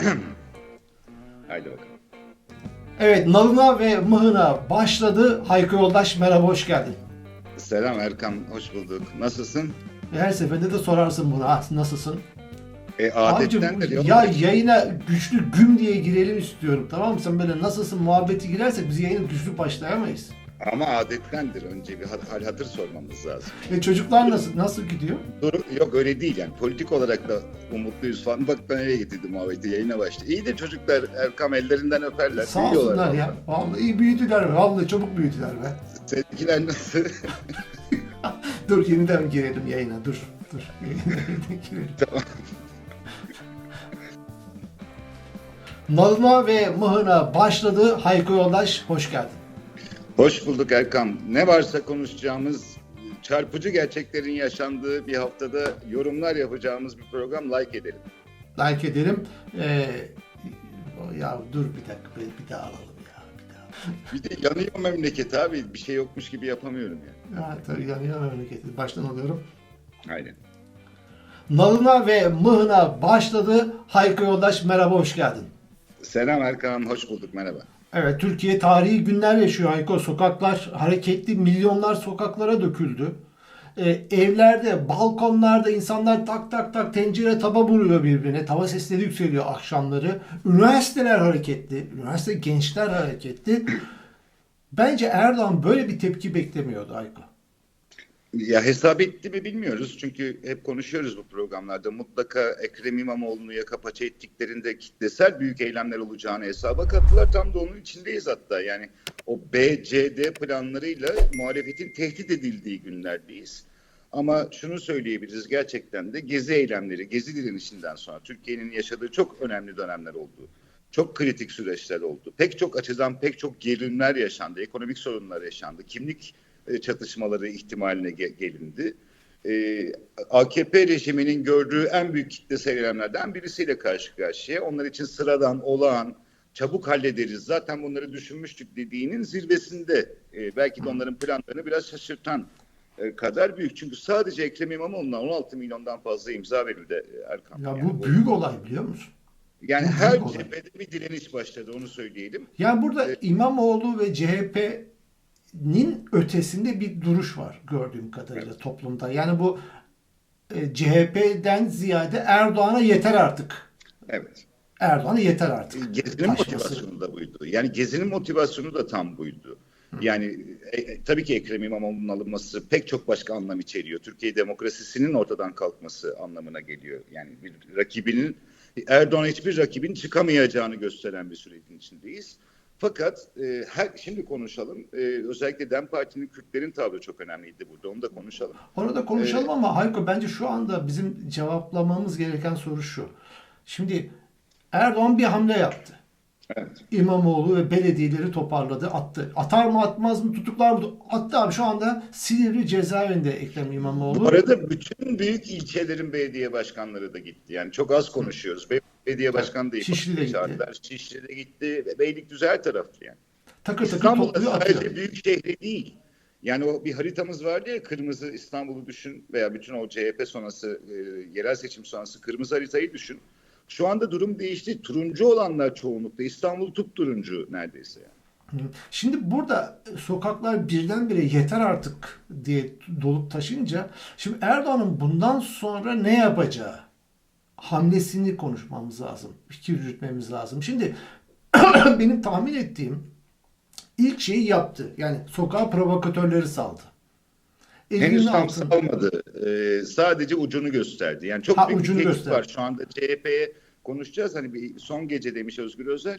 Haydi bakalım. Evet nalına ve mıhına başladı. Hayko Yoldaş merhaba hoş geldin. Selam Erkan, hoş bulduk. Nasılsın? Her seferinde de sorarsın bunu. Ha, nasılsın? E, Abicim adetten de ya yayına güçlü güm diye girelim istiyorum. Tamam mı? Sen böyle nasılsın muhabbeti girersek biz yayına güçlü başlayamayız. Ama adettendir. Önce bir hal, hatır sormamız lazım. Ve çocuklar nasıl nasıl gidiyor? Dur, yok öyle değil yani. Politik olarak da umutluyuz falan. Bak ben nereye getirdim muhabbeti yayına başladı. İyi de çocuklar Erkam ellerinden öperler. Sağ olsunlar ya. Vallahi iyi büyüdüler. Vallahi çabuk büyüdüler be. Seninkiler nasıl? Dur yeniden girelim yayına. Dur. Dur. Yeniden girelim. tamam. Nalına ve mıhına başladı. Hayko Yoldaş hoş geldin. Hoş bulduk Erkam. Ne varsa konuşacağımız, çarpıcı gerçeklerin yaşandığı bir haftada yorumlar yapacağımız bir program like edelim. like ederim. Ee, ya dur bir dakika bir, bir daha alalım ya. Bir daha. Bir de yanıyor memleket abi. Bir şey yokmuş gibi yapamıyorum ya. Ya tabii yanıyor memleketi. Baştan alıyorum. Aynen. Nalına ve mıhına başladı. Hayko Yoldaş merhaba hoş geldin. Selam Erkan, hoş bulduk. Merhaba. Evet Türkiye tarihi günler yaşıyor Hayko. Sokaklar hareketli milyonlar sokaklara döküldü. Ee, evlerde, balkonlarda insanlar tak tak tak tencere tava vuruyor birbirine. Tava sesleri yükseliyor akşamları. Üniversiteler hareketli. Üniversite gençler hareketli. Bence Erdoğan böyle bir tepki beklemiyordu Hayko. Ya hesap etti mi bilmiyoruz. Çünkü hep konuşuyoruz bu programlarda. Mutlaka Ekrem İmamoğlu'nu yaka ettiklerinde kitlesel büyük eylemler olacağını hesaba kattılar. Tam da onun içindeyiz hatta. Yani o BCD planlarıyla muhalefetin tehdit edildiği günlerdeyiz. Ama şunu söyleyebiliriz gerçekten de gezi eylemleri, gezi direnişinden sonra Türkiye'nin yaşadığı çok önemli dönemler oldu. Çok kritik süreçler oldu. Pek çok açıdan pek çok gerilimler yaşandı, ekonomik sorunlar yaşandı, kimlik e, çatışmaları ihtimaline ge- gelindi. Ee, AKP rejiminin gördüğü en büyük kitlesel eylemlerden birisiyle karşı karşıya. Onlar için sıradan, olağan, çabuk hallederiz. Zaten bunları düşünmüştük dediğinin zirvesinde. Ee, belki de onların planlarını biraz şaşırtan e, kadar büyük. Çünkü sadece Ekrem İmamoğlu'na 16 milyondan fazla imza verildi e, Erkan. Ya Yani bu büyük olay biliyor musun? Yani bu her büyük olay. cephede bir direniş başladı onu söyleyelim. Yani burada İmamoğlu ve CHP'nin ötesinde bir duruş var gördüğüm kadarıyla Evet. toplumda. Yani bu e, CHP'den ziyade Erdoğan'a yeter artık. Evet. Erdoğan'a yeter artık. Gezinin taşması. motivasyonu da buydu. Yani Gezi'nin motivasyonu da tam buydu. Yani e, e, tabii ki Ekrem İmamoğlu'nun alınması pek çok başka anlam içeriyor. Türkiye demokrasisinin ortadan kalkması anlamına geliyor. Yani bir rakibinin Erdoğan hiçbir rakibin çıkamayacağını gösteren bir sürecin içindeyiz. Fakat e, her, şimdi konuşalım. E, özellikle DEM Parti'nin Kürtlerin tavrı çok önemliydi burada. Onu da konuşalım. Onu da konuşalım ama Hayko bence şu anda bizim cevaplamamız gereken soru şu. Şimdi Erdoğan bir hamle yaptı. Evet. İmamoğlu ve belediyeleri toparladı, attı. Atar mı atmaz mı tutuklar mı? Attı abi şu anda Silivri cezaevinde Ekrem İmamoğlu. Bu arada bütün büyük ilçelerin belediye başkanları da gitti. Yani çok az konuşuyoruz. Belediye başkanı da Şişli'de gitti. çağırdılar. Şişli'de gitti ve Beylikdüzü her tarafta yani. takır takır topluyor sadece atıyor. büyük şehri değil. Yani o bir haritamız vardı ya kırmızı İstanbul'u düşün veya bütün o CHP sonrası e, yerel seçim sonrası kırmızı haritayı düşün. Şu anda durum değişti. Turuncu olanlar çoğunlukla İstanbul turuncu neredeyse yani. Şimdi burada sokaklar birdenbire yeter artık diye dolup taşınca şimdi Erdoğan'ın bundan sonra ne yapacağı hamlesini konuşmamız lazım. Fikir yürütmemiz lazım. Şimdi benim tahmin ettiğim ilk şeyi yaptı. Yani sokağa provokatörleri saldı. Henüz Elinin tam altında- salmadı. Ee, sadece ucunu gösterdi. Yani çok Ha, büyük bir tehdit var şu anda. CHP'ye konuşacağız. Hani bir son gece demiş Özgür Özel.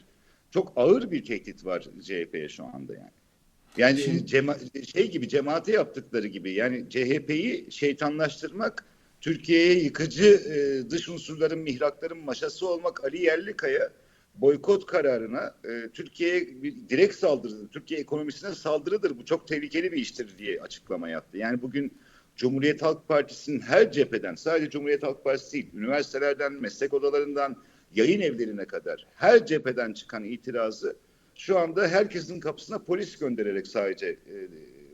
Çok ağır bir tehdit var CHP'ye şu anda yani. Yani Şimdi- cema- şey gibi cemaate yaptıkları gibi yani CHP'yi şeytanlaştırmak, Türkiye'ye yıkıcı e, dış unsurların, mihrakların maşası olmak Ali Yerlikaya boykot kararına e, Türkiye'ye bir direkt saldırıdır, Türkiye ekonomisine saldırıdır. Bu çok tehlikeli bir iştir diye açıklama yaptı. Yani bugün Cumhuriyet Halk Partisi'nin her cepheden, sadece Cumhuriyet Halk Partisi değil, üniversitelerden, meslek odalarından, yayın evlerine kadar her cepheden çıkan itirazı şu anda herkesin kapısına polis göndererek sadece e,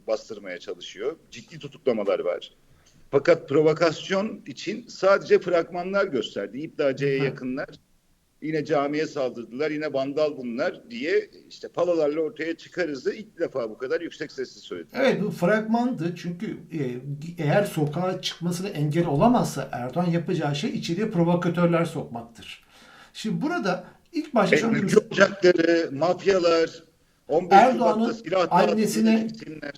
bastırmaya çalışıyor. Ciddi tutuklamalar var. Fakat provokasyon için sadece fragmanlar gösterdi. İddiacıya Hı. yakınlar Yine camiye saldırdılar, yine vandal bunlar diye işte palalarla ortaya çıkarızı ilk defa bu kadar yüksek sesle söyledi. Evet bu fragmandı çünkü e, eğer sokağa çıkmasına engel olamazsa Erdoğan yapacağı şey içeriye provokatörler sokmaktır. Şimdi burada ilk başta şunu Ülke ocakları, mafyalar, 15 Erdoğan'ın annesine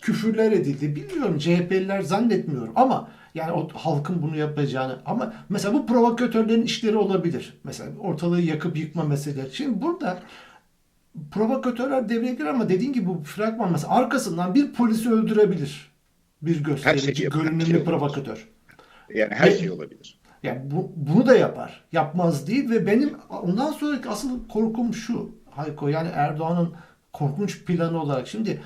küfürler edildi. Bilmiyorum CHP'liler zannetmiyorum ama yani o halkın bunu yapacağını ama mesela bu provokatörlerin işleri olabilir. Mesela ortalığı yakıp yıkma meseleleri. Şimdi burada provokatörler devreye girer ama dediğin gibi bu fragman mesela arkasından bir polisi öldürebilir. Bir gösterici, yapar, her görünümlü şey provokatör. Yani her Ve- şey olabilir. Yani bu, bunu da yapar. Yapmaz değil ve benim ondan sonraki asıl korkum şu Hayko yani Erdoğan'ın korkunç planı olarak şimdi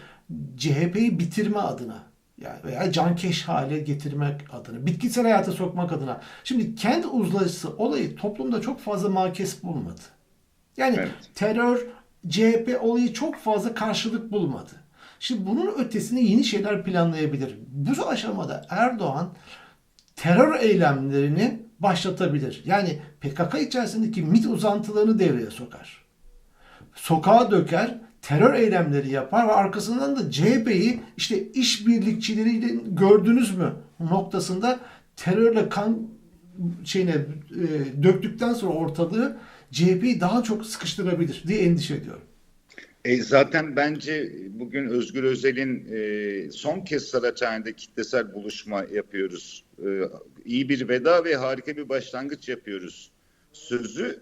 CHP'yi bitirme adına yani veya cankeş hale getirmek adına, bitkisel hayata sokmak adına. Şimdi kent uzlaşısı olayı toplumda çok fazla makes bulmadı. Yani Evet. terör, CHP olayı çok fazla karşılık bulmadı. Şimdi bunun ötesinde yeni şeyler planlayabilir. Bu aşamada Erdoğan terör eylemlerini başlatabilir. Yani PKK içerisindeki MİT uzantılarını devreye sokar. Sokağa döker, terör eylemleri yapar ve arkasından da CHP'yi işte işbirlikçileriyle gördünüz mü noktasında terörle kan şeyine e, döktükten sonra ortalığı CHP'yi daha çok sıkıştırabilir diye endişe ediyorum. E, zaten bence bugün Özgür Özel'in e, son kez Saraçhane'de kitlesel buluşma yapıyoruz. E, iyi bir veda ve harika bir başlangıç yapıyoruz. Sözü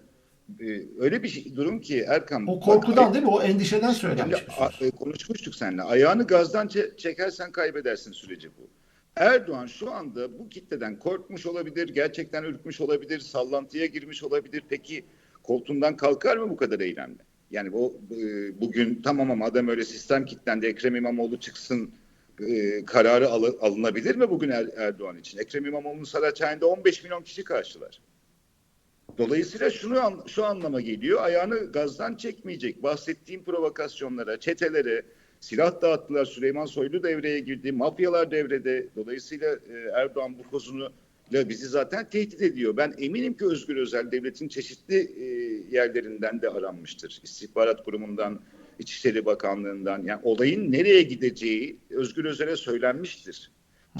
öyle bir şey, durum ki Erkan. O bak, korkudan değil mi? O endişeden Şimdi, söylenmiş a- e, konuşmuştuk seninle. Ayağını gazdan çe- çekersen kaybedersin süreci bu. Erdoğan şu anda bu kitleden korkmuş olabilir, gerçekten ürkmüş olabilir, sallantıya girmiş olabilir. Peki koltuğundan kalkar mı bu kadar eylemle? Yani bu e, bugün tamam ama adam öyle sistem kitlendi, Ekrem İmamoğlu çıksın e, kararı alı- alınabilir mi bugün Er- Erdoğan için? Ekrem İmamoğlu'nun Saraçhane'de 15 milyon kişi karşılar. Dolayısıyla şunu şu anlama geliyor. Ayağını gazdan çekmeyecek. Bahsettiğim provokasyonlara, çetelere, silah dağıttılar. Süleyman Soylu devreye girdi. Mafyalar devrede. Dolayısıyla e, Erdoğan bu kozunu bizi zaten tehdit ediyor. Ben eminim ki Özgür Özel devletin çeşitli e, yerlerinden de aranmıştır. İstihbarat Kurumu'ndan, İçişleri Bakanlığı'ndan. Yani olayın nereye gideceği Özgür Özel'e söylenmiştir.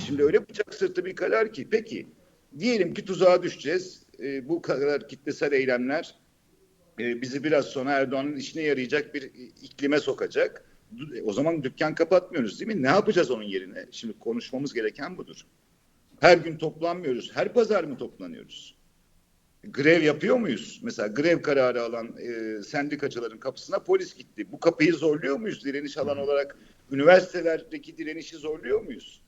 Şimdi öyle bıçak sırtı bir karar ki. Peki diyelim ki tuzağa düşeceğiz. E, bu kadar kitlesel eylemler e, bizi biraz sonra Erdoğan'ın işine yarayacak bir iklime sokacak. E, O zaman dükkan kapatmıyoruz değil mi? Ne yapacağız onun yerine? Şimdi konuşmamız gereken budur. Her gün toplanmıyoruz. Her pazar mı toplanıyoruz? Grev yapıyor muyuz? Mesela grev kararı alan e, sendikacıların kapısına polis gitti. Bu kapıyı zorluyor muyuz direniş alan olarak? Üniversitelerdeki direnişi zorluyor muyuz?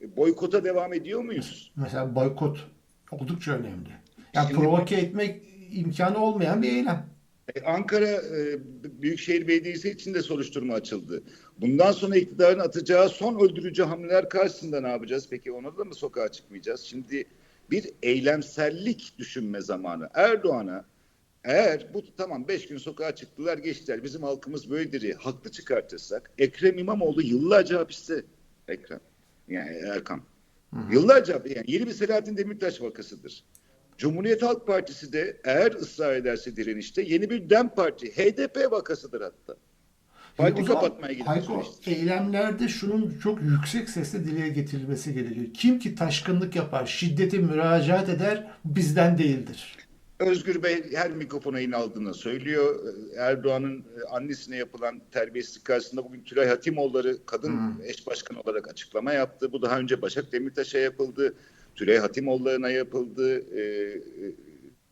E, boykota devam ediyor muyuz? Mesela boykot oldukça önemli. Yani Şimdi- provoke etmek imkanı olmayan bir eylem. E, Ankara e, Büyükşehir Belediyesi için de soruşturma açıldı. Bundan sonra iktidarın atacağı son öldürücü hamleler karşısında ne yapacağız? Peki ona da mı sokağa çıkmayacağız? Şimdi bir eylemsellik düşünme zamanı. Erdoğan'a eğer bu tamam beş gün sokağa çıktılar geçtiler bizim halkımız böyledir haklı çıkartırsak Ekrem İmamoğlu yıllarca hapiste Ekrem yani Erkan. Yıllarca yani yeni bir Selahattin Demirtaş vakasıdır. Cumhuriyet Halk Partisi de eğer ısrar ederse direnişte yeni bir DEM Parti, HDP vakasıdır hatta. Parti kapatmaya Hayko, süreçtir. eylemlerde şunun çok yüksek sesle dile getirilmesi gerekiyor. Kim ki taşkınlık yapar, şiddete müracaat eder bizden değildir. Özgür Bey her mikrofona yine aldığını söylüyor. Erdoğan'ın e, annesine yapılan terbiyesizlik karşısında bugün Tülay Hatimoğulları kadın eş başkan olarak açıklama yaptı. Bu daha önce Başak Demirtaş'a yapıldı. Tülay Hatimoğulları'na yapıldı. e, e,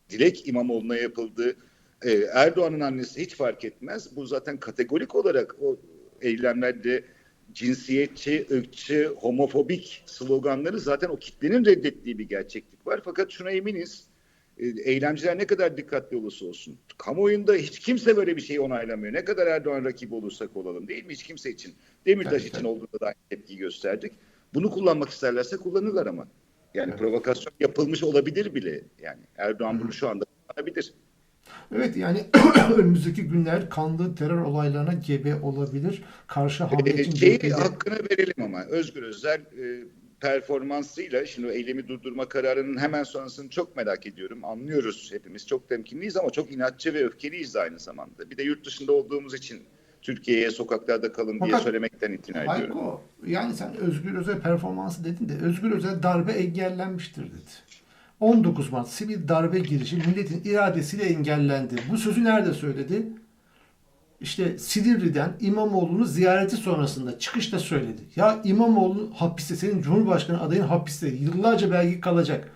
Dilek İmamoğlu'na yapıldı. E, Erdoğan'ın annesi hiç fark etmez. Bu zaten kategorik olarak o eylemlerde cinsiyetçi, ırkçı, homofobik sloganları zaten o kitlenin reddettiği bir gerçeklik var. Fakat şuna eminiz e, eylemciler ne kadar dikkatli olursa olsun. Kamuoyunda hiç kimse böyle bir şeyi onaylamıyor. Ne kadar Erdoğan rakibi olursak olalım değil mi? Hiç kimse için. Demirtaş Tabii, için tabii. olduğunda da aynı tepkiyi gösterdik. Bunu kullanmak isterlerse kullanırlar ama. Yani Evet. provokasyon yapılmış olabilir bile. Yani Erdoğan bunu şu anda kullanabilir. Evet yani önümüzdeki günler kanlı terör olaylarına gebe olabilir. Karşı hamle Ee, için şeyi CHP'de hakkını verelim ama Özgür Özel e, performansıyla şimdi o eylemi durdurma kararının hemen sonrasını çok merak ediyorum. Anlıyoruz hepimiz çok temkinliyiz ama çok inatçı ve öfkeliyiz aynı zamanda. Bir de yurt dışında olduğumuz için Türkiye'ye sokaklarda kalın diye Fakat- söylemekten itina ediyorum. Hayko yani sen Özgür Özel performansı dedin de Özgür Özel darbe engellenmiştir dedi. 19 Mart sivil darbe girişi milletin iradesiyle engellendi. Bu sözü nerede söyledi? İşte Silivri'den İmamoğlu'nu ziyareti sonrasında çıkışta söyledi. Ya İmamoğlu hapiste, senin Cumhurbaşkanı adayın hapiste yıllarca belki kalacak.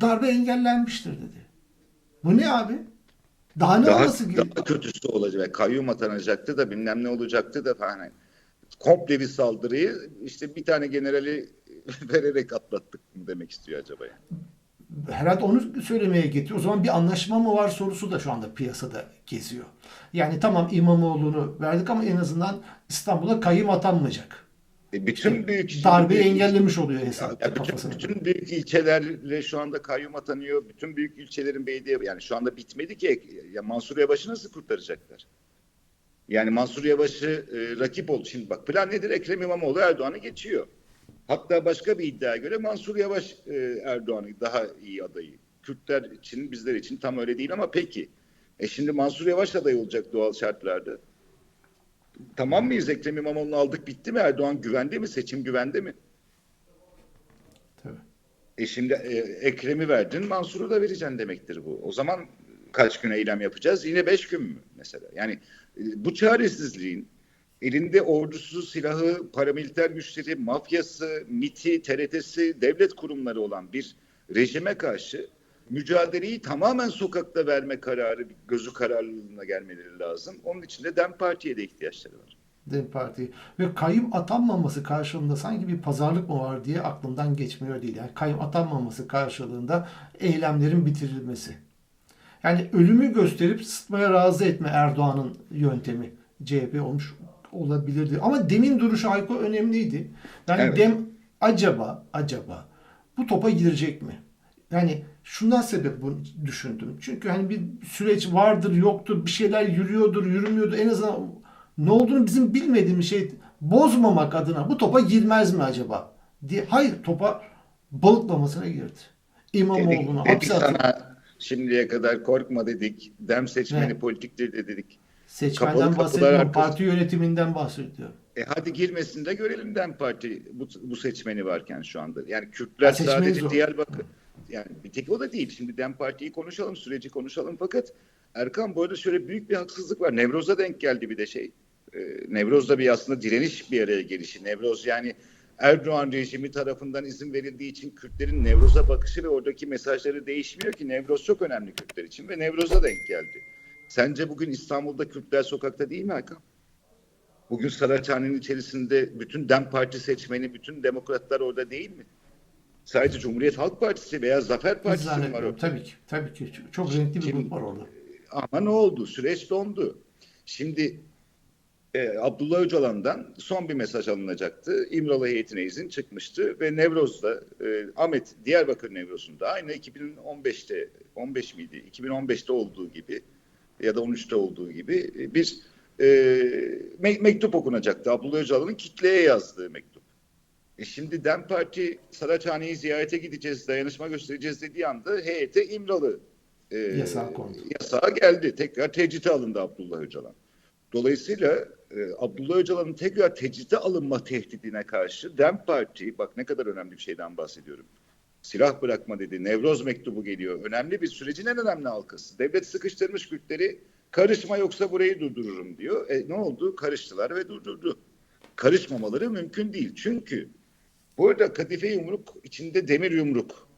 Darbe engellenmiştir dedi. Bu ne abi? Daha ne Daha, olması daha kötüsü olacak. Kayyum atanacaktı da bilmem ne olacaktı da falan. Komple bir saldırıyı işte bir tane generali vererek atlattık mı demek istiyor acaba yani. Herhalde onu söylemeye getiriyor. O zaman bir anlaşma mı var sorusu da şu anda piyasada geziyor. Yani tamam İmamoğlu'nu verdik ama en azından İstanbul'a kayyum atanmayacak. E bütün büyük Darbeyi büyük- engellemiş oluyor Ya hesapta bütün, bütün büyük ilçelerle şu anda kayyum atanıyor. Bütün büyük ilçelerin belediye yani şu anda bitmedi ki. Ya Mansur Yavaş'ı nasıl kurtaracaklar? Yani Mansur Yavaş'ı e, rakip oldu. Şimdi bak plan nedir? Ekrem İmamoğlu Erdoğan'ı geçiyor. Hatta başka bir iddiaya göre Mansur Yavaş e, Erdoğan'ı daha iyi adayı. Kürtler için bizler için tam öyle değil ama peki. E şimdi Mansur Yavaş aday olacak doğal şartlarda. Tamam mıyız? Ekrem İmamoğlu'nu aldık bitti mi? Erdoğan güvende mi? Seçim güvende mi? Tabii. E şimdi e, Ekrem'i verdin, Mansur'u da vereceksin demektir bu. O zaman kaç gün eylem yapacağız? Yine beş gün mü mesela? Yani e, bu çaresizliğin elinde ordusu, silahı, paramiliter güçleri, mafyası, MIT'i, TRT'si, devlet kurumları olan bir rejime karşı mücadeleyi tamamen sokakta verme kararı, gözü kararlılığına gelmeleri lazım. Onun için de DEM Parti'ye de ihtiyaçları var. Dem Parti. Ve kayyum atanmaması karşılığında sanki bir pazarlık mı var diye aklımdan geçmiyor değil. Yani kayyum atanmaması karşılığında eylemlerin bitirilmesi. Yani ölümü gösterip sıtmaya razı etme Erdoğan'ın yöntemi. CHP olmuş olabilirdi. Ama demin duruşu Hayko önemliydi. Yani Evet. dem acaba acaba bu topa girecek mi? Yani şundan sebep bunu düşündüm. Çünkü hani bir süreç vardır, yoktur, bir şeyler yürüyordur, yürümüyordur. En azından ne olduğunu bizim bilmediğimiz şey bozmamak adına bu topa girmez mi acaba? diye. Hayır topa balıklamasına girdi. Dedik hapse sana şimdiye kadar korkma dedik. DEM seçmeni Evet. politiktir de dedik. seçmenden arkası- Parti yönetiminden bahsediyorum. E hadi girmesin de görelim DEM Parti bu, bu seçmeni varken şu anda. Yani Kürtler seçmeni sadece. Diyarbakır. Yani bir tek o da değil. Şimdi DEM Parti'yi konuşalım, süreci konuşalım. Fakat Erkan bu arada şöyle büyük bir haksızlık var. Nevroz'a denk geldi bir de şey. E, Nevroz'da bir aslında direniş bir araya gelişi. Nevroz yani Erdoğan rejimi tarafından izin verildiği için Kürtlerin Nevroz'a bakışı ve oradaki mesajları değişmiyor ki. Nevroz çok önemli Kürtler için ve Nevroz'a denk geldi. Sence bugün İstanbul'da Kürtler sokakta değil mi Erkan? Bugün Saraçhane'nin içerisinde bütün DEM Parti seçmeni, bütün demokratlar orada değil mi? Sadece Cumhuriyet Halk Partisi veya Zafer Partisi var orada? Tabii ki. Tabii ki. Çok- renkli bir grup var orada. Ama ne oldu? Süreç dondu. Şimdi e, Abdullah Öcalan'dan son bir mesaj alınacaktı. İmralı heyetine izin çıkmıştı ve Nevroz'da e, Ahmet Diyarbakır Nevroz'unda aynı 2015'te 15 miydi? 2015'te olduğu gibi ya da 13'te olduğu gibi e, bir e, me- mektup okunacaktı. Abdullah Öcalan'ın kitleye yazdığı mektup. E şimdi DEM Parti Saraçhane'yi ziyarete gideceğiz, dayanışma göstereceğiz dediği anda heyete İmralı e, Yasağı kondu. yasağı geldi. Tekrar tecrite alındı Abdullah Öcalan. Dolayısıyla e, Abdullah Öcalan'ın tekrar tecrite alınma tehdidine karşı DEM Parti, bak ne kadar önemli bir şeyden bahsediyorum. Silah bırakma dedi, Nevroz mektubu geliyor. Önemli bir sürecin en önemli halkası. Devlet sıkıştırmış Kürtleri, karışma yoksa burayı durdururum diyor. E, ne oldu? Karıştılar ve durdurdu. Karışmamaları mümkün değil. Çünkü bu arada kadife yumruk içinde demir yumruk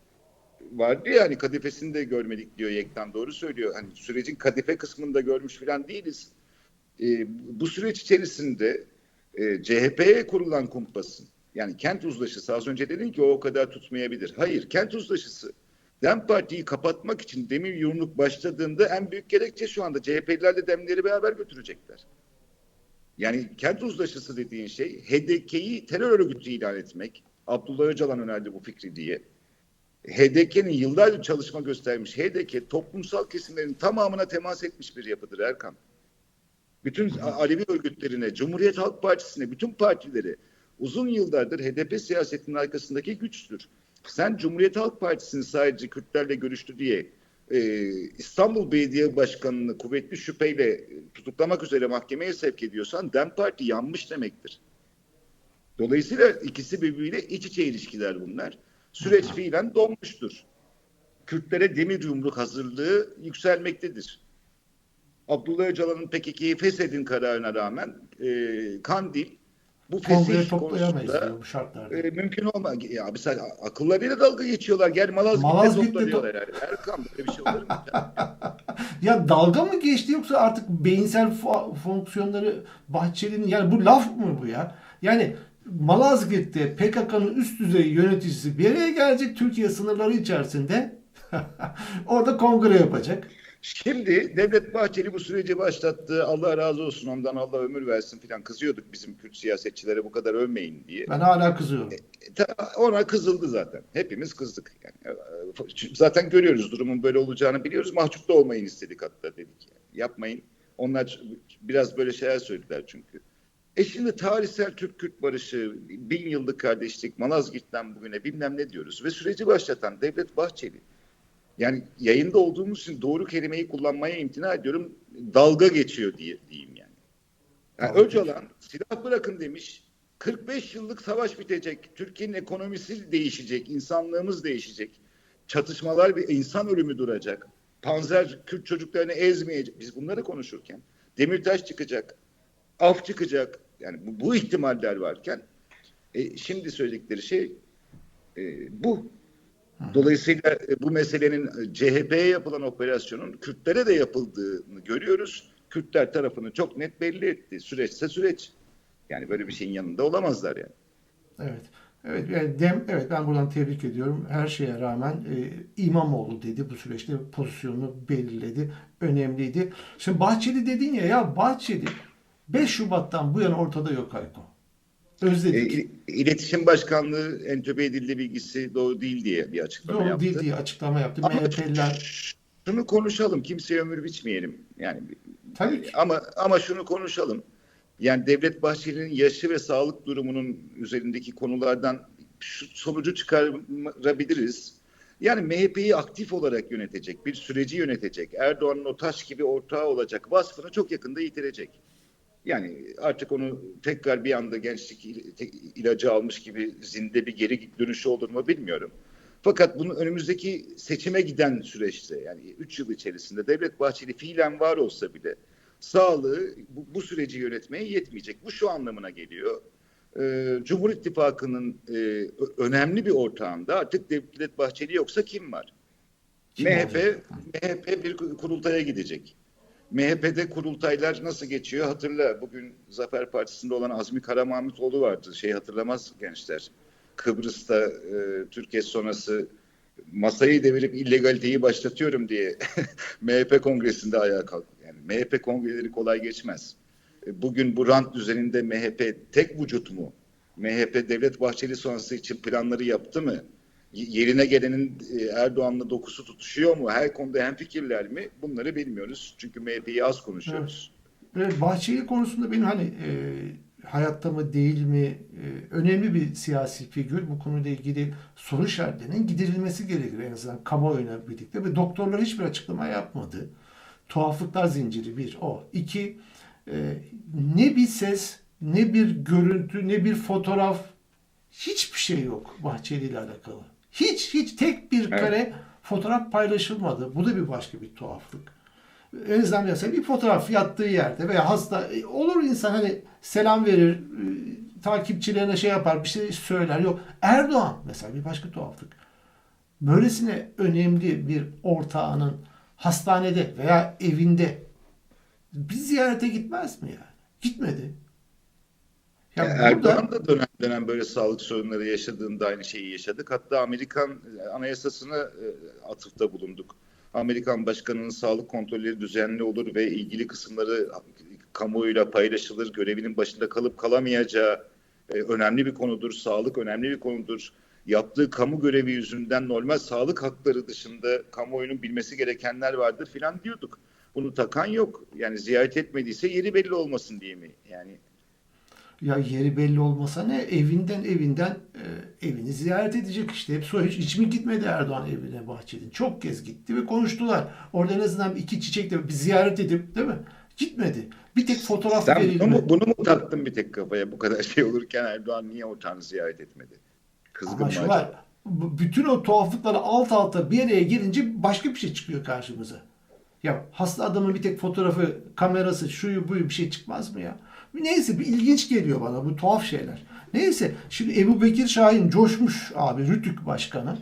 vardı ya hani kadifesini de görmedik diyor Yektan doğru söylüyor. Hani sürecin kadife kısmını da görmüş falan değiliz. E, bu süreç içerisinde e, CHP'ye kurulan kumpasın yani kent uzlaşısı az önce dedin ki o o kadar tutmayabilir. Hayır kent uzlaşısı DEM Parti'yi kapatmak için demir yumruk başladığında en büyük gerekçe şu anda CHP'lilerle demleri beraber götürecekler. Yani kent uzlaşısı dediğin şey HDK'yi terör örgütü ilan etmek. Abdullah Öcalan önerdi bu fikri diye. HDK'nin yıllardır çalışma göstermiş. HDK toplumsal kesimlerin tamamına temas etmiş bir yapıdır Erkan. Bütün Alevi örgütlerine, Cumhuriyet Halk Partisi'ne, bütün partileri uzun yıllardır HDP siyasetinin arkasındaki güçtür. Sen Cumhuriyet Halk Partisi'nin sadece Kürtlerle görüştü diye e, İstanbul Belediye Başkanı'nı kuvvetli şüpheyle tutuklamak üzere mahkemeye sevk ediyorsan DEM Parti yanmış demektir. Dolayısıyla ikisi birbiriyle iç içe ilişkiler bunlar. Süreç fiilen donmuştur. Kürtlere demir yumruk hazırlığı yükselmektedir. Abdullah Öcalan'ın PKK'yı feshedin kararına rağmen e, Kandil bu fesih konusunda bu şartlarda. e, mümkün olmaz. Ya sen akıllarıyla dalga geçiyorlar. Gel Malazgirt'te, Malazgirt'te toplanıyorlar. herhalde. Erkan böyle bir şey olur mu? Ya dalga mı geçti yoksa artık beyinsel fonksiyonları Bahçeli'nin yani bu laf mı bu ya? Yani Malazgirt'te PKK'nın üst düzey yöneticisi bir araya gelecek Türkiye sınırları içerisinde orada kongre yapacak. Şimdi Devlet Bahçeli bu süreci başlattı. Allah razı olsun ondan Allah ömür versin filan kızıyorduk bizim Kürt siyasetçilere bu kadar övmeyin diye. Ben hala kızıyorum. E, ta- Ona kızıldı zaten. Hepimiz kızdık. Yani, e, zaten görüyoruz durumun böyle olacağını biliyoruz. Mahcup da olmayın istedik hatta dedik. Yani. Yapmayın. Onlar biraz böyle şeyler söylediler çünkü. E şimdi tarihsel Türk-Kürt barışı, bin yıllık kardeşlik, Malazgirt'ten bugüne bilmem ne diyoruz. Ve süreci başlatan Devlet Bahçeli. Yani yayında olduğumuz için doğru kelimeyi kullanmaya imtina ediyorum. Dalga geçiyor diye diyeyim yani. yani Öcalan silah bırakın demiş. 45 yıllık savaş bitecek. Türkiye'nin ekonomisi değişecek. insanlığımız değişecek. Çatışmalar ve insan ölümü duracak. Panzer Kürt çocuklarını ezmeyecek. Biz bunları konuşurken Demirtaş çıkacak. Af çıkacak. Yani bu, bu ihtimaller varken e, şimdi söyledikleri şey e, bu. Dolayısıyla e, bu meselenin e, CHP'ye yapılan operasyonun Kürtlere de yapıldığını görüyoruz. Kürtler tarafını çok net belli etti. Süreçse süreç. Yani böyle bir şeyin yanında olamazlar yani. Evet. Evet, dem, evet ben buradan tebrik ediyorum. Her şeye rağmen e, İmamoğlu dedi bu süreçte pozisyonunu belirledi. Önemliydi. Şimdi Bahçeli dedin ya ya Bahçeli 5 Şubat'tan bu yana ortada yok Hayko. E, Özledik. il- İletişim Başkanlığı entübe edildi bilgisi doğru değil diye bir açıklama Doğru yaptı. değil diye açıklama yaptı. Ama MHP'liler şunu konuşalım. Kimseye ömür biçmeyelim. Yani tabii ki ama ama şunu konuşalım. Yani Devlet Bahçeli'nin yaşı ve sağlık durumunun üzerindeki konulardan şu sonucu çıkarabiliriz. Yani MHP'yi aktif olarak yönetecek, bir süreci yönetecek, Erdoğan'ın o taş gibi ortağı olacak vasfını çok yakında yitirecek. Yani artık onu tekrar bir anda gençlik ilacı almış gibi zinde bir geri dönüşü olur mu bilmiyorum. Fakat bunun önümüzdeki seçime giden süreçte yani 3 yıl içerisinde Devlet Bahçeli fiilen var olsa bile sağlığı bu, bu süreci yönetmeye yetmeyecek. Bu şu anlamına geliyor. Ee, Cumhur İttifakı'nın e, önemli bir ortağında artık Devlet Bahçeli yoksa kim var? Kim MHP, olacak? MHP bir kurultaya gidecek. MHP'de kurultaylar nasıl geçiyor hatırla. Bugün Zafer Partisi'nde olan Azmi Karamahmutoğlu vardı. Şey hatırlamaz gençler. Kıbrıs'ta e, Türkiye sonrası masayı devirip illegaliteyi başlatıyorum diye MHP kongresinde ayağa kalktı. Yani MHP kongreleri kolay geçmez. E, Bugün bu rant düzeninde MHP tek vücut mu? MHP Devlet Bahçeli sonrası için planları yaptı mı? Yerine gelenin e, Erdoğan'la dokusu tutuşuyor mu? Her konuda hemfikirler mi? Bunları bilmiyoruz. Çünkü MHP'yi az konuşuyoruz. Evet, Bahçeli konusunda benim hani e, hayatta mı değil mi e, önemli bir siyasi figür. Bu konuyla ilgili soru işaretlerinin giderilmesi gerekir en azından kamuoyuna birlikte ve doktorlar hiçbir açıklama yapmadı. Tuhaflıklar zinciri bir o. İki e, ne bir ses ne bir görüntü ne bir fotoğraf hiçbir şey yok Bahçeli ile alakalı. Hiç hiç tek bir Evet. kare fotoğraf paylaşılmadı. Bu da bir başka bir tuhaflık. En azından mesela bir fotoğraf yattığı yerde veya hasta e, olur insan hani selam verir, e, takipçilerine şey yapar, bir şey söyler. Yok. Erdoğan mesela bir başka tuhaflık. Böylesine önemli bir ortağının hastanede veya evinde bir ziyarete gitmez mi yani? Gitmedi. Ya Ya burada Erdoğan da dönem dönem böyle sağlık sorunları yaşadığında aynı şeyi yaşadık. Hatta Amerikan e, anayasasına e, atıfta bulunduk. Amerikan başkanının sağlık kontrolleri düzenli olur ve ilgili kısımları kamuoyuyla paylaşılır. Görevinin başında kalıp kalamayacağı e, önemli bir konudur. Sağlık önemli bir konudur. Yaptığı kamu görevi yüzünden normal sağlık hakları dışında kamuoyunun bilmesi gerekenler vardır filan diyorduk. Bunu takan yok. Yani ziyaret etmediyse yeri belli olmasın diye mi? Yani Ya yeri belli olmasa ne? Evinden evinden e, evini ziyaret edecek işte. Hep so hiç, hiç mi gitmedi Erdoğan evine Bahçeli'nin? Çok kez gitti ve konuştular. Orada en azından iki çiçek de bir ziyaret edip değil mi? Gitmedi. Bir tek fotoğraf Sen verildi. bunu mu, bunu mu taktın bir tek kafaya? Bu kadar şey olurken Erdoğan niye o tanrı ziyaret etmedi? Kızgın Ama şu var. Bütün o tuhaflıkları alt alta bir araya gelince başka bir şey çıkıyor karşımıza. Ya hasta adamın bir tek fotoğrafı, kamerası, şuyu buyu bir şey çıkmaz mı ya? Neyse bir ilginç geliyor bana bu tuhaf şeyler. Neyse şimdi Ebu Bekir Şahin coşmuş abi Rütük Başkanı.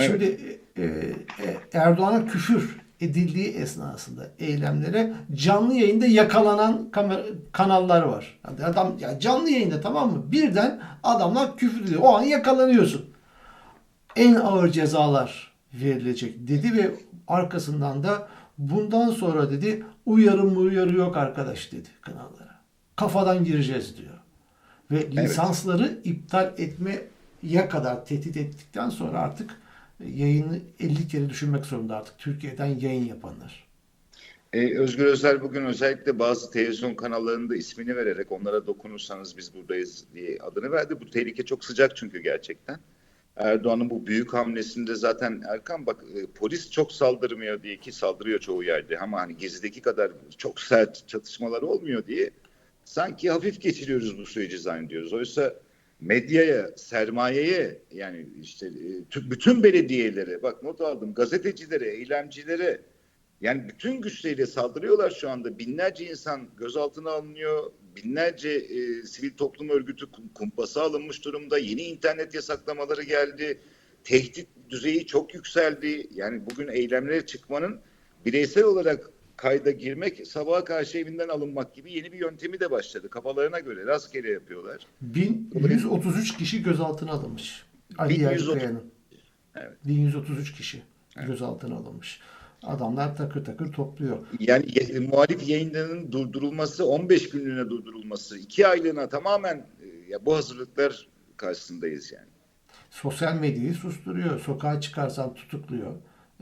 Şimdi e, e, Erdoğan'a küfür edildiği esnasında eylemlere canlı yayında yakalanan kamera, kanallar var. Yani adam ya canlı yayında tamam mı? Birden adamlar küfür ediyor. O an yakalanıyorsun. En ağır cezalar verilecek dedi ve arkasından da bundan sonra dedi uyarı uyarı yok arkadaş dedi kanallara. Kafadan gireceğiz diyor. Ve lisansları iptal etmeye kadar tehdit ettikten sonra artık yayını 50 kere düşünmek zorunda artık Türkiye'den yayın yapanlar. Ee, Özgür Özel bugün özellikle bazı televizyon kanallarında ismini vererek onlara dokunursanız biz buradayız diye adını verdi. Bu tehlike çok sıcak çünkü gerçekten. Erdoğan'ın bu büyük hamlesinde zaten Erkan bak e, polis çok saldırmıyor diye ki saldırıyor çoğu yerde ama hani gezideki kadar çok sert çatışmalar olmuyor diye sanki hafif geçiriyoruz bu süreci zannediyoruz. Oysa medyaya, sermayeye yani işte e, tü- bütün belediyelere bak not aldım gazetecilere, eylemcilere yani bütün güçleriyle saldırıyorlar şu anda. Binlerce insan gözaltına alınıyor. Binlerce e, sivil toplum örgütü kum- kumpası alınmış durumda. Yeni internet yasaklamaları geldi. Tehdit düzeyi çok yükseldi. Yani bugün eylemlere çıkmanın bireysel olarak kayda girmek sabaha karşı evinden alınmak gibi yeni bir yöntemi de başladı. Kafalarına göre rastgele yapıyorlar. 1133 kişi gözaltına alınmış. Ali 1130. Yerlikaya'nın. Evet. 1133 kişi gözaltına alınmış. Adamlar takır takır topluyor. Yani ye- muhalif yayınlarının durdurulması, 15 günlüğüne durdurulması, 2 aylığına tamamen e, ya bu hazırlıklar karşısındayız yani. Sosyal medyayı susturuyor. Sokağa çıkarsan tutukluyor.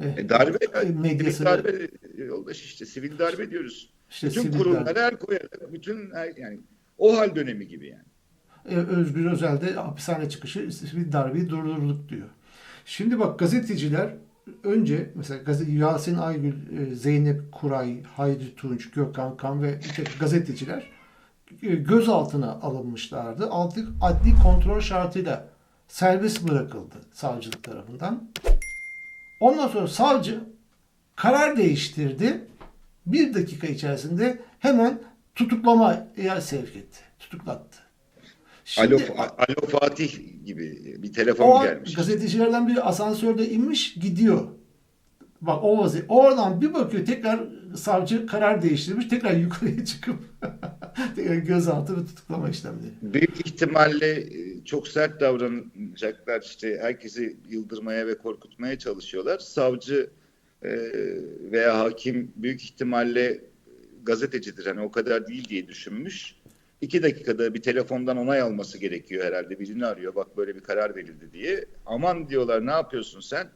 E, darbe, e, sivil medyasını darbe e, yoldaş işte sivil darbe diyoruz. işte bütün kurumlara darbe. el koyarak, bütün her- yani o hal dönemi gibi yani. E, Özgür Özel de hapishane çıkışı sivil darbeyi durdurduk diyor. Şimdi bak gazeteciler önce mesela gazete, Yasin Aygül, e, Zeynep Kuray, Hayri Tunç, Gökhan Kan ve bir tek gazeteciler e, gözaltına alınmışlardı. Artık adli kontrol şartıyla serbest bırakıldı savcılık tarafından. Ondan sonra savcı karar değiştirdi. Bir dakika içerisinde hemen tutuklamaya sevk etti. Tutuklattı. Alo, Şimdi, Alo Fatih gibi bir telefon o gelmiş. gazetecilerden biri asansörde inmiş gidiyor. Bak o vaziyet. Oradan bir bakıyor tekrar savcı karar değiştirmiş. Tekrar yukarıya çıkıp tekrar gözaltı ve tutuklama işlemleri. Büyük ihtimalle e, çok sert davranacaklar işte herkesi yıldırmaya ve korkutmaya çalışıyorlar. Savcı e, veya hakim büyük ihtimalle gazetecidir hani o kadar değil diye düşünmüş. İki dakikada bir telefondan onay alması gerekiyor herhalde. Birini arıyor bak böyle bir karar verildi diye. Aman diyorlar ne yapıyorsun sen?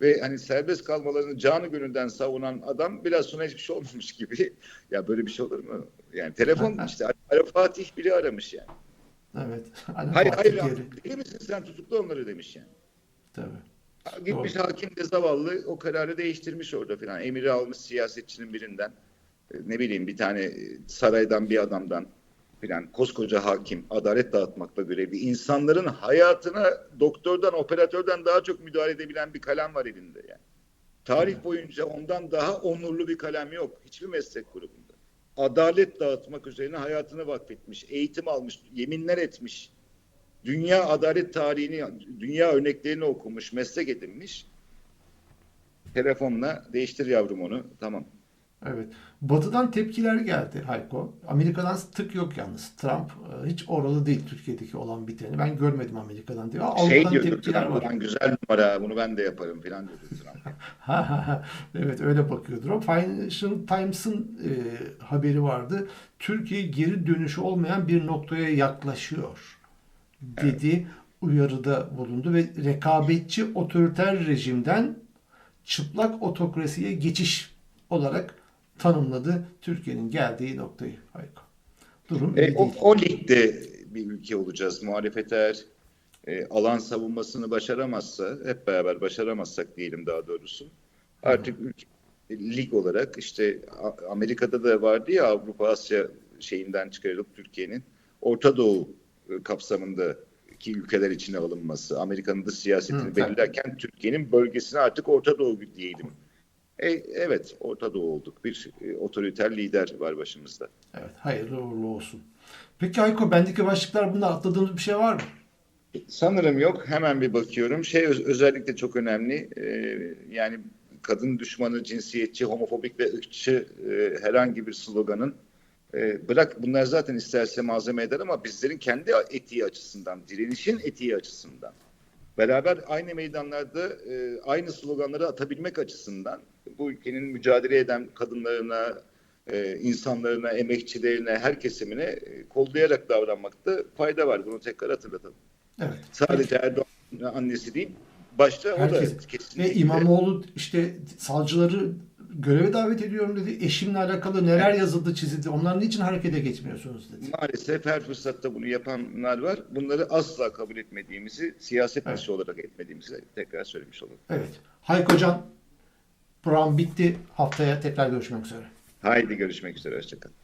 Ve hani serbest kalmalarını canı gönülden savunan adam biraz sonra hiçbir şey olmamış gibi. ya böyle bir şey olur mu? Yani telefon işte Alo Fatih biri aramış yani. Evet. Hani Hayır hayır Geri. değil misin sen tutukla onları demiş yani. Tabii. Gitmiş hakim de zavallı o kararı değiştirmiş orada filan. Emiri almış siyasetçinin birinden. E, Ne bileyim bir tane saraydan bir adamdan filan. Koskoca hakim adalet dağıtmakla görevli. İnsanların hayatına doktordan operatörden daha çok müdahale edebilen bir kalem var elinde yani. Tarih boyunca ondan daha onurlu bir kalem yok. Hiçbir meslek grubunda. Adalet dağıtmak üzerine hayatını vakfetmiş. Eğitim almış, yeminler etmiş dünya adalet tarihini, dünya örneklerini okumuş, meslek edinmiş. Telefonla değiştir yavrum onu. Tamam. Evet. Batı'dan tepkiler geldi Hayko. Amerika'dan tık yok yalnız. Trump e, hiç oralı değil Türkiye'deki olan biteni. Ben görmedim Amerika'dan diyor. Avrupa'dan şey diyordu tepkiler Trump, var. "Ulan güzel numara bunu ben de yaparım filan diyordu Trump. Evet öyle bakıyordur. O Financial Times'ın e, haberi vardı. Türkiye geri dönüşü olmayan bir noktaya yaklaşıyor dedi. Uyarıda bulundu ve rekabetçi otoriter rejimden çıplak otokrasiye geçiş olarak tanımladı Türkiye'nin geldiği noktayı. Hayko. durum E, o, değil. o ligde bir ülke olacağız. Muhalefet eğer e, alan savunmasını başaramazsa, hep beraber başaramazsak diyelim daha doğrusu. Artık ülke, lig olarak işte Amerika'da da vardı ya Avrupa Asya şeyinden çıkarılıp Türkiye'nin Orta Doğu e, kapsamında ki ülkeler içine alınması, Amerika'nın dış siyasetini Hı, belirlerken Türkiye'nin bölgesine artık Orta Doğu diyelim. E, evet, Orta Doğu olduk. Bir e, otoriter lider var başımızda. Evet, hayırlı uğurlu olsun. Peki Hayko bendeki başlıklar bunda atladığımız bir şey var mı? Sanırım yok. Hemen bir bakıyorum. Şey öz- özellikle çok önemli. Ee, yani kadın düşmanı, cinsiyetçi, homofobik ve ırkçı e, herhangi bir sloganın e, bırak bunlar zaten isterse malzeme eder ama bizlerin kendi etiği açısından, direnişin etiği açısından beraber aynı meydanlarda e, aynı sloganları atabilmek açısından bu ülkenin mücadele eden kadınlarına, e, insanlarına, emekçilerine, her kesimine e, kollayarak davranmakta fayda var. Bunu tekrar hatırlatalım. Evet. Sadece Erdoğan'ın annesi değil, başta o da Herkes. kesinlikle. Ve İmamoğlu işte savcıları göreve davet ediyorum dedi. Eşimle alakalı neler yazıldı çizildi. Onlar niçin harekete geçmiyorsunuz dedi. Maalesef her fırsatta bunu yapanlar var. Bunları asla kabul etmediğimizi, siyaset Evet. dışı olarak etmediğimizi tekrar söylemiş olalım. Evet. Hayko Can program bitti. Haftaya tekrar görüşmek üzere. Haydi görüşmek üzere, hoşçakalın.